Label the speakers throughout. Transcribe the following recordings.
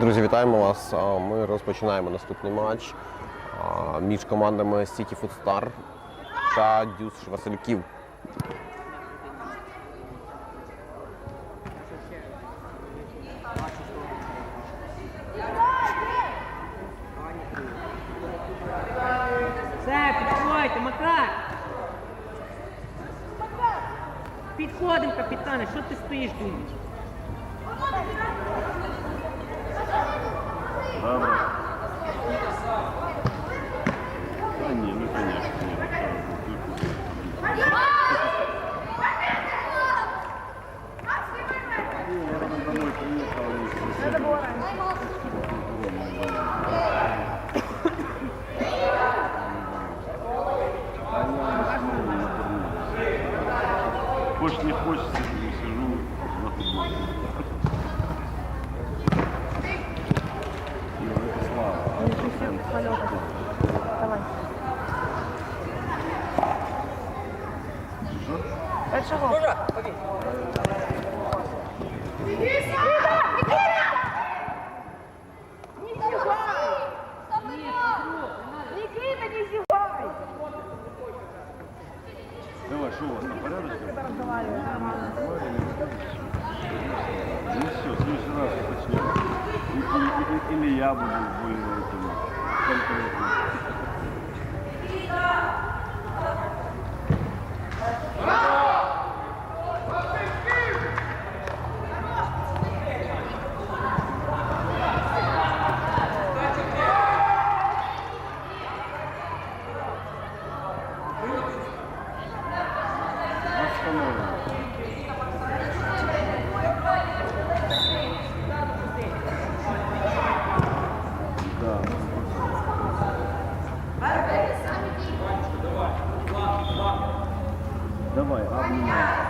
Speaker 1: Друзі, вітаємо вас. Ми розпочинаємо наступний матч між командами City Foodstar та Дюс Васильків.
Speaker 2: Все, підходьте, Макар! Підходимо, думаєш?
Speaker 3: Добре. Та ні, ну конечно, что у вас там порядок? Ну все, в следующий раз начнем. Или я буду более этим конкретным. Восстановлено. Да. Давай, обнимай.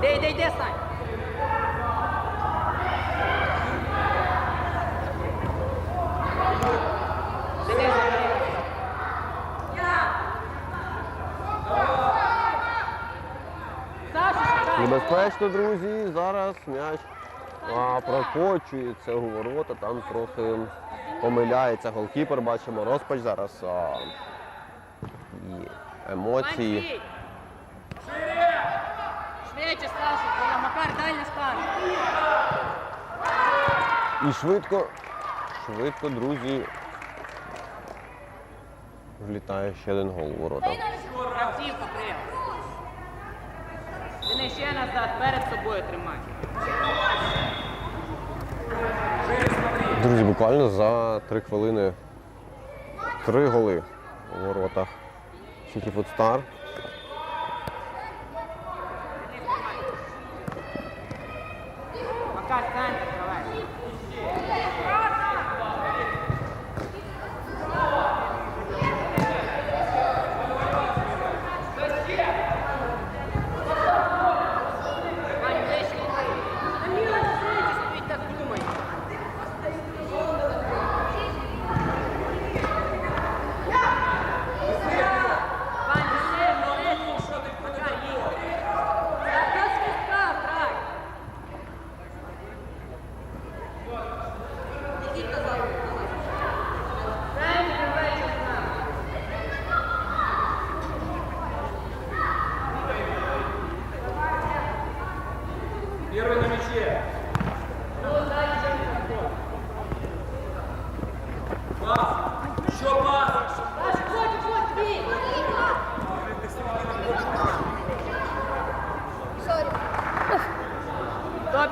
Speaker 2: Де, йде, йде, Сань! Де, де, де? Саша, шукай!
Speaker 1: Небезпечно, друзі. Зараз м'яч прокочується у ворота. Там трохи помиляється голкіпер. Бачимо розпач зараз. А, і емоції.
Speaker 2: Швидше, Саша, Макар, дальня стара.
Speaker 1: І швидко, швидко, друзі. Влітає ще один гол у ворота.
Speaker 2: Ти не ще назад, перед собою тримай.
Speaker 1: Друзі, буквально за три хвилини три голи у воротах City Foodstar.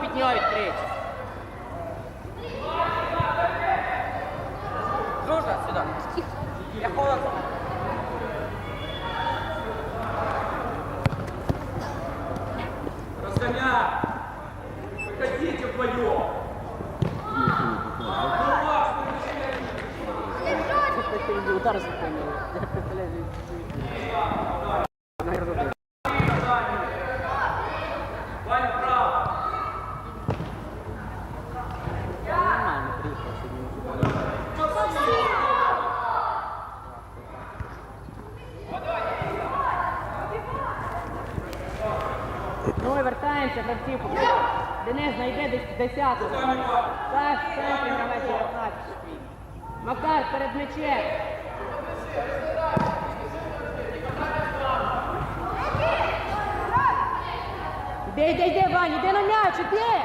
Speaker 2: підняють третій. Денис, знайде десь десятку. Саш, в центрі гравець 19. Макар перед мечем. Іди, іди, іди, Вань, іди на м'яч, іди!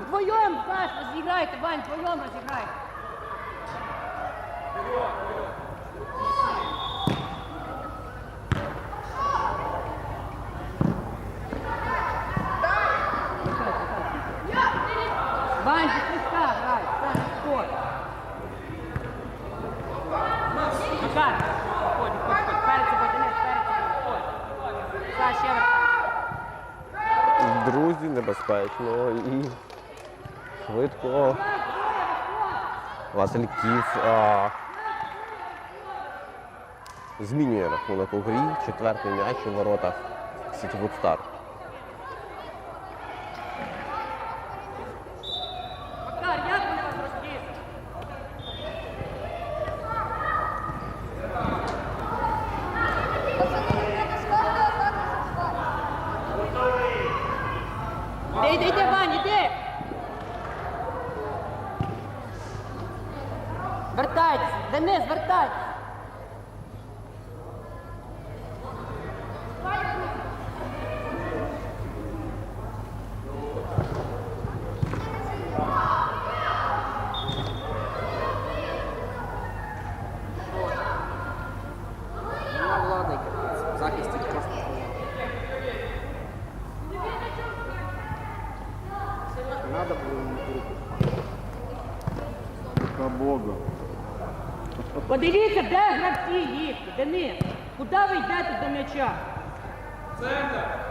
Speaker 2: Вдвоєм, Саш, розіграйте, Вань, вдвоєм розіграйте. Вань, ти свистка грай, Саш, спорт. Макар, ходь, ходь, ходь, перед собою, Денис, перед собою, ходь. Саш, ще вертайся.
Speaker 1: Друзі, небезпечно і швидко. Васильків а, змінює рахунок у грі. Четвертий м'яч у воротах Сітівуд Стар.
Speaker 2: Макар, як вони вас розтісли? Іди, іди, іди, Вань, іди! Вертайтесь, Денис, вертайтесь! Нема влади, в захисті просто. Надо було йому руку.
Speaker 3: Яка Бога.
Speaker 2: Подивіться, де гравці їхні, Денис. Куди ви йдете до м'яча? Вертаємося.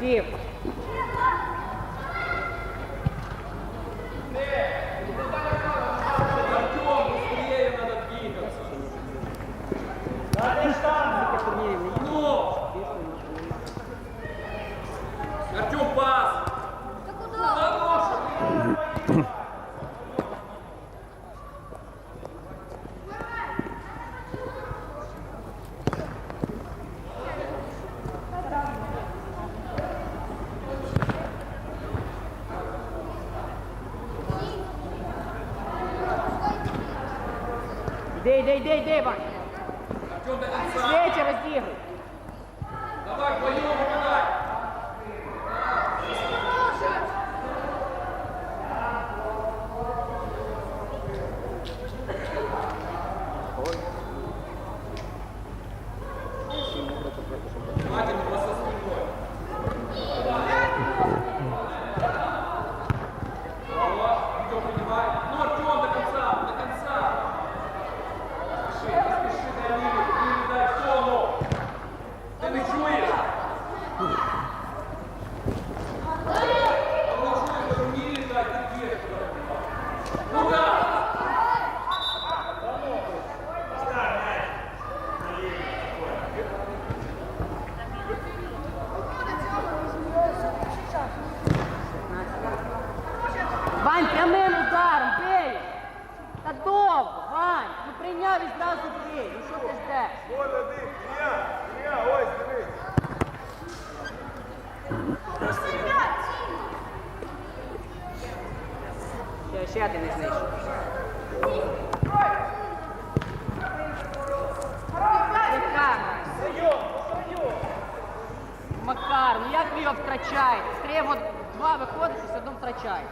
Speaker 2: Кравців. Іди, іди,
Speaker 4: Ваня.
Speaker 2: Свечі розігруй.
Speaker 4: Давай, вдвоем попадай! Внимательно, просто спиной. Артем, принимай. Ну, Артем, до конца, до конца. Спеши, не спеши на линию, не дай, все, ну. Ты не чуешь?
Speaker 2: Ще, ще один із них. Макар, Макар, ну як ви його втрачаєте? Стріємо два виходить і все одно втрачаєте.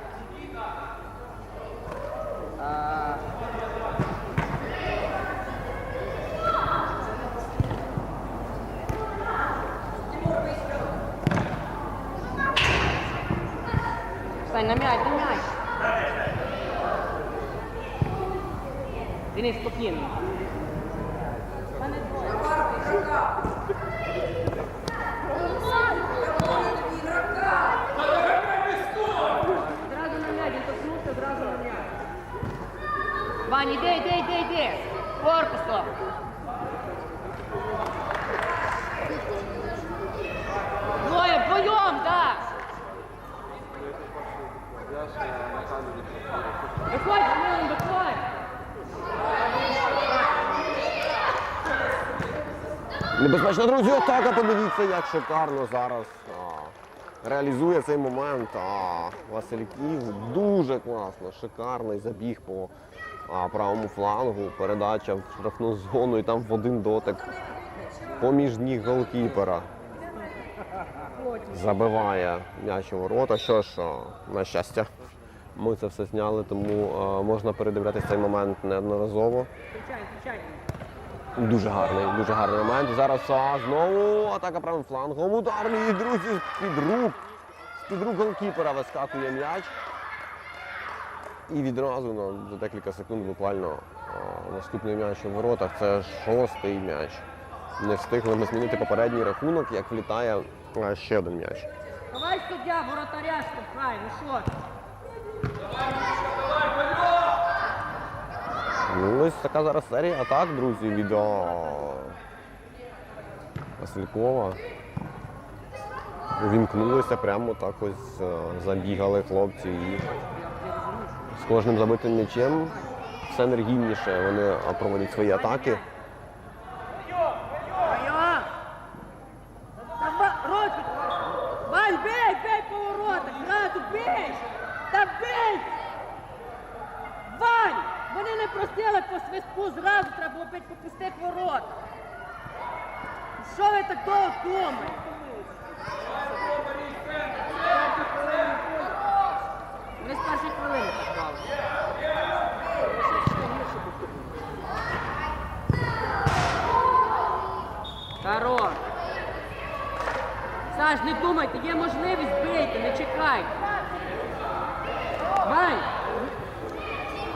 Speaker 2: А, Стань на м'яч, на м'яч. Денис, спокійно. Зразу на м'яч, він торкнувся, зразу на м'яч. Вань, іди, іди, іди, іди. Корпусом.
Speaker 1: Небезпечно, друзі, атака, подивіться, як шикарно зараз а, реалізує цей момент. А, Васильків дуже класно, шикарний забіг по а, правому флангу, передача в штрафну зону і там в один дотик поміж ніг голкіпера. Забиває м'яч у ворота. Що ж, а, на щастя, ми це все зняли, тому а, можна передивлятися цей момент неодноразово. Дуже гарний, дуже гарний момент. Зараз а, знову атака правим флангом. Ударний, друзі, з-під рук. З-під рук голкіпера вискакує м'яч. І відразу на, за декілька секунд буквально а, наступний м'яч у воротах. Це шостий м'яч. Не встигли ми змінити попередній рахунок, як влітає а, ще один м'яч.
Speaker 2: Давай суддя, воротаря штовхай, ну що?
Speaker 1: Ну, ось така зараз серія атак, друзі, від Василькова. Увімкнулися прямо так ось забігали хлопці і з кожним забитим м'ячем все енергійніше вони проводять свої атаки.
Speaker 2: Айо! Давай, Рочик! Вань, бей, бей по воротах, зразу бей! Та бей! Вань! Вони не просили по свистку, зразу треба було бити по пустих воротах. Що ви так довго думаєте? Вони з першої хвилини попали. Саш, не думайте, є можливість бийте, не чекайте. Вань!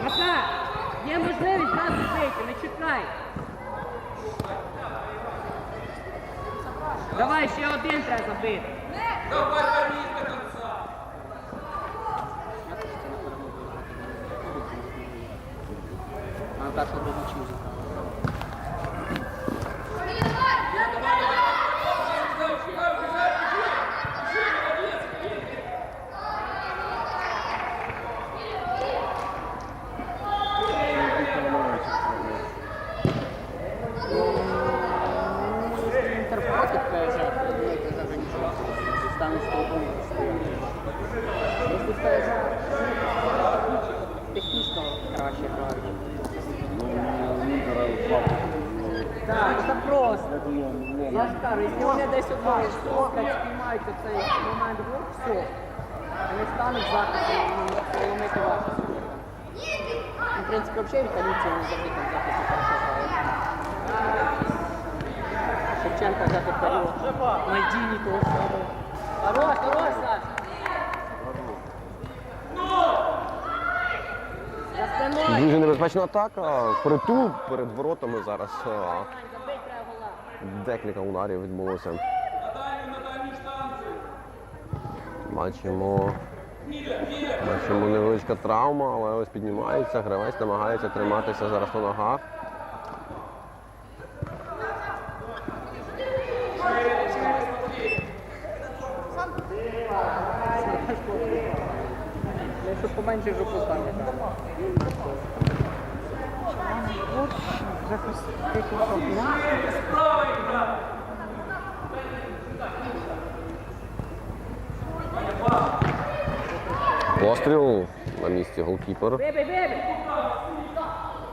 Speaker 2: Мака! Є можливість зразу бийте, не чекай. Давай, ще один треба забити.
Speaker 4: Давай до конца.
Speaker 2: А технічно краще грають.
Speaker 3: Граю.
Speaker 2: Так, це просто.
Speaker 3: Я ну,
Speaker 2: Я ж кажу, якщо вони десь одного штовхають, спіймають цей момент рук, все. Вони стануть захистом, ну, проломити важко. В принципі, взагалі італійці вони завжди там хорошо грають. Шевченка взяти період. Мальдіні того самого.
Speaker 1: Дуже небезпечна атака. Притул перед воротами зараз. Декілька ударів відбулося. Бачимо. Бачимо невеличка травма, але ось піднімається, гравець намагається триматися зараз на ногах.
Speaker 2: Поменше жопу ставлять.
Speaker 4: Справа игра.
Speaker 1: Постріл на місці голкіпер.
Speaker 2: Вибий, вибий!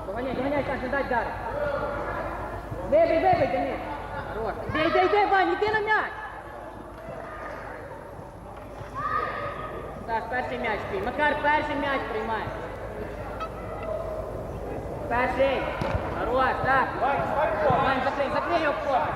Speaker 2: Доганяй, доганяй, Саш, не дай вдарити. Вибий, вибий, Денис. Хорош. Йди, йди, йди, Вань, іди на м'яч. Саш, перший м'яч твій. Макар, перший м'яч приймає. Перший. Хорош, так. Вань, закрий, закрий його здорово!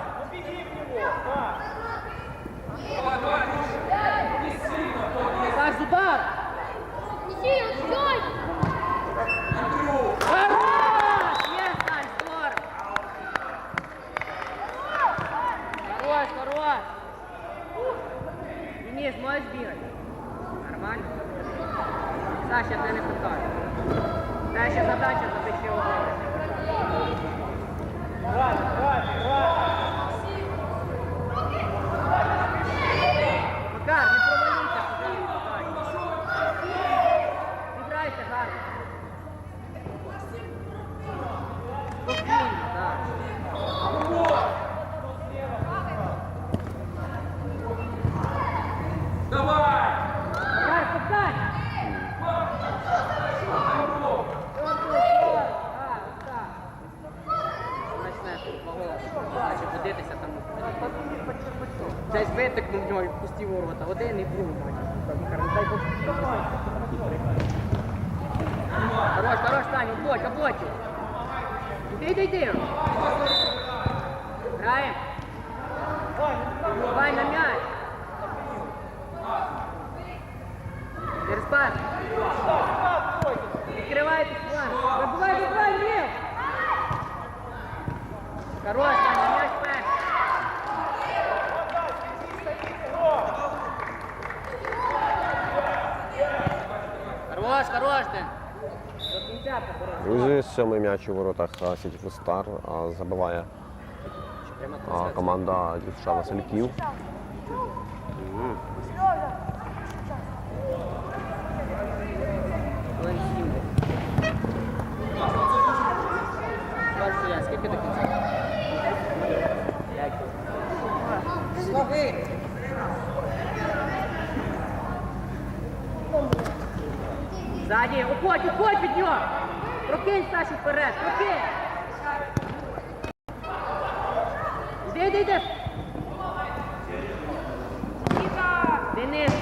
Speaker 2: Хорош, хорош! Денис, можеш бігати? Саша, ти не питаю. Наша задача забити оборони. Макар, не проваліться, Зіграйте гарно. Спокійно, так.
Speaker 4: Давай!
Speaker 2: Макар, покань! Наче ходитися там. Десь витикнув в нього і пусті ворота. Один і другий бачиш. Дай Бог. Хорош, хорош, Саня, облочь, облочь. Іди, іди, іди. Граємо. Давай на м'яч. Через пас. Відкривайтесь, план. Вибивай, вибивай, Лев. Хорош, Саня, м'яч перший. Хорош, хорош ти. До кінця побороти.
Speaker 1: Друзі, сьомий м'яч у воротах Сіті Фустар забиває команда Дівча Васильків.
Speaker 2: Хвилин сім. Бачу я, скільки до кінця? П'ять. Слави! Ззаді, уходь, уходь від нього! Прокинь Сашу вперед, прокинь! Іди, іди, іди! Денис,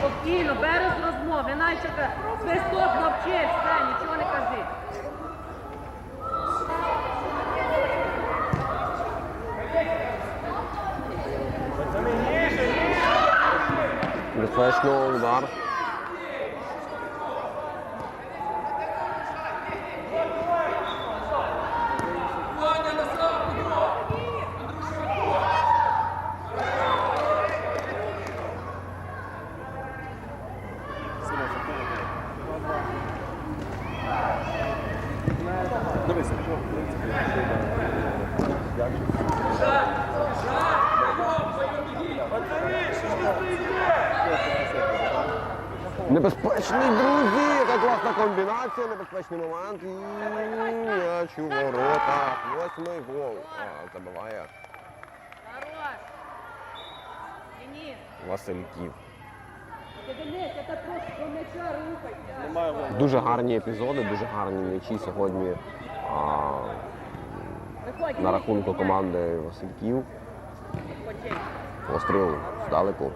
Speaker 2: спокійно, розмови, розмов, найчека. Свисток мовчи, все, нічого не кажи.
Speaker 1: Удар.
Speaker 4: Ваня, назад!
Speaker 3: Дивися, що в принципі.
Speaker 1: Небезпечний, друзі! Яка класна комбінація, небезпечний момент. І м'яч у воротах. Восьмий гол. А, забиває
Speaker 2: Хорош.
Speaker 1: Васильків. Дуже гарні епізоди, дуже гарні м'ячі сьогодні а, на рахунку команди Васильків. Постріл здалеку.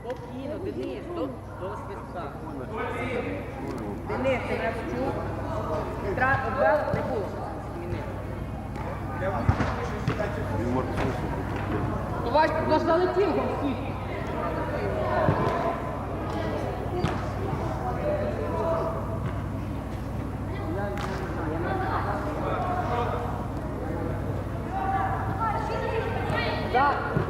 Speaker 2: Спокійно, Денис, до, до свистка. Денис, ти мене почув? Обвел, не було. Ну, ваш, ваш залетів. Так.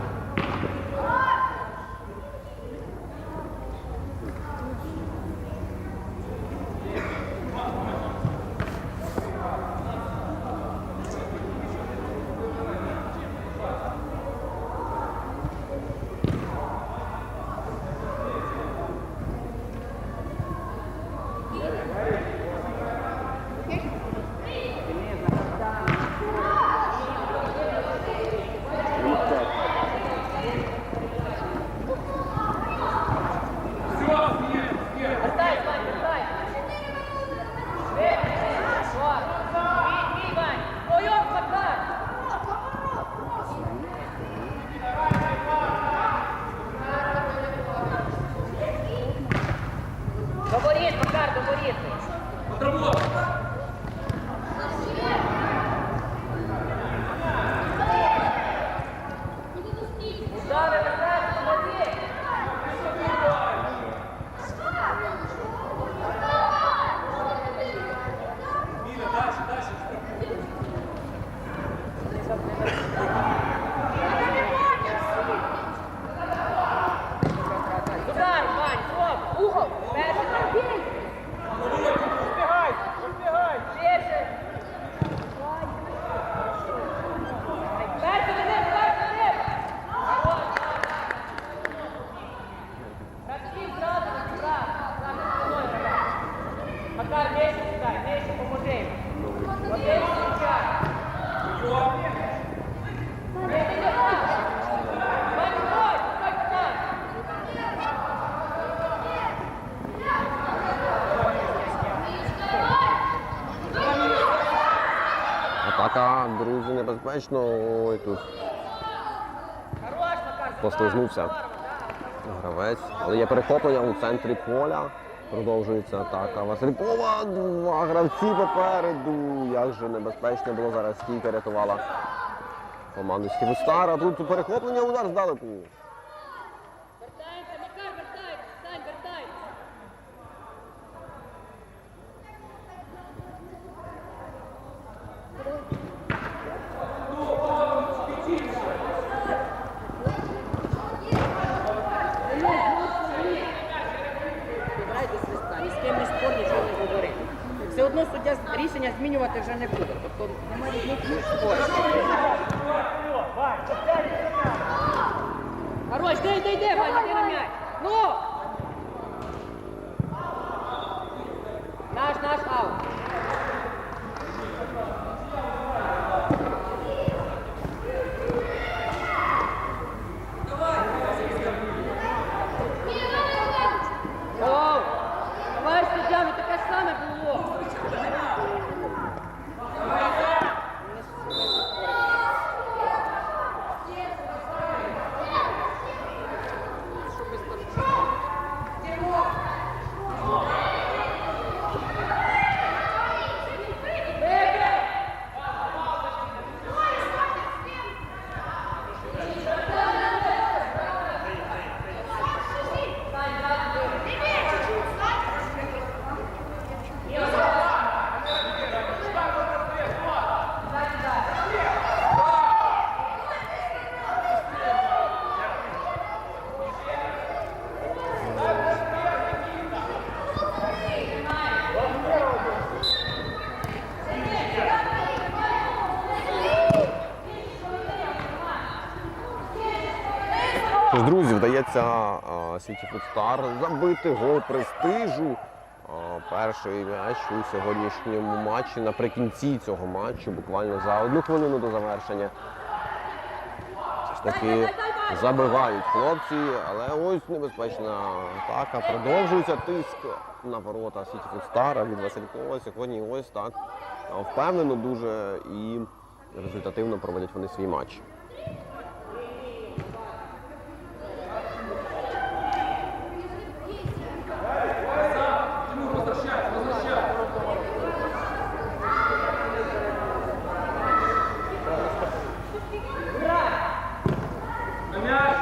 Speaker 1: Небезпечно. Ой, тут послизнувся гравець. Але є перехоплення у центрі поля. Продовжується атака. Василькова, два гравці попереду. Як же небезпечно було зараз стійка рятувала команду Стівустара. Тут перехоплення, удар здалеку.
Speaker 2: There's nie
Speaker 1: Тож, друзі, вдається Сіті Фудстар забити гол престижу. Перший м'яч у сьогоднішньому матчі наприкінці цього матчу, буквально за одну хвилину до завершення. Все ж таки забивають хлопці, але ось небезпечна атака. Продовжується тиск на ворота Сіті Фудстара від Василькова. Сьогодні ось так впевнено дуже і результативно проводять вони свій матч.
Speaker 4: На мяч.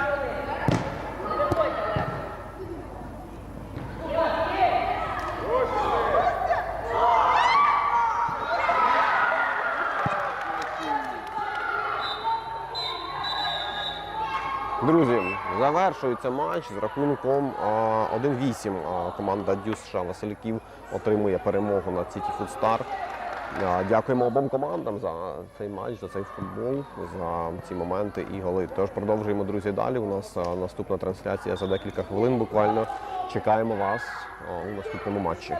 Speaker 1: Друзі, завершується матч з рахунком 1-8. Команда Дюс США Васильків отримує перемогу над Food Star. Дякуємо обом командам за цей матч, за цей футбол, за ці моменти і голи. Тож продовжуємо, друзі, далі. У нас наступна трансляція за декілька хвилин. Буквально чекаємо вас у наступному матчі.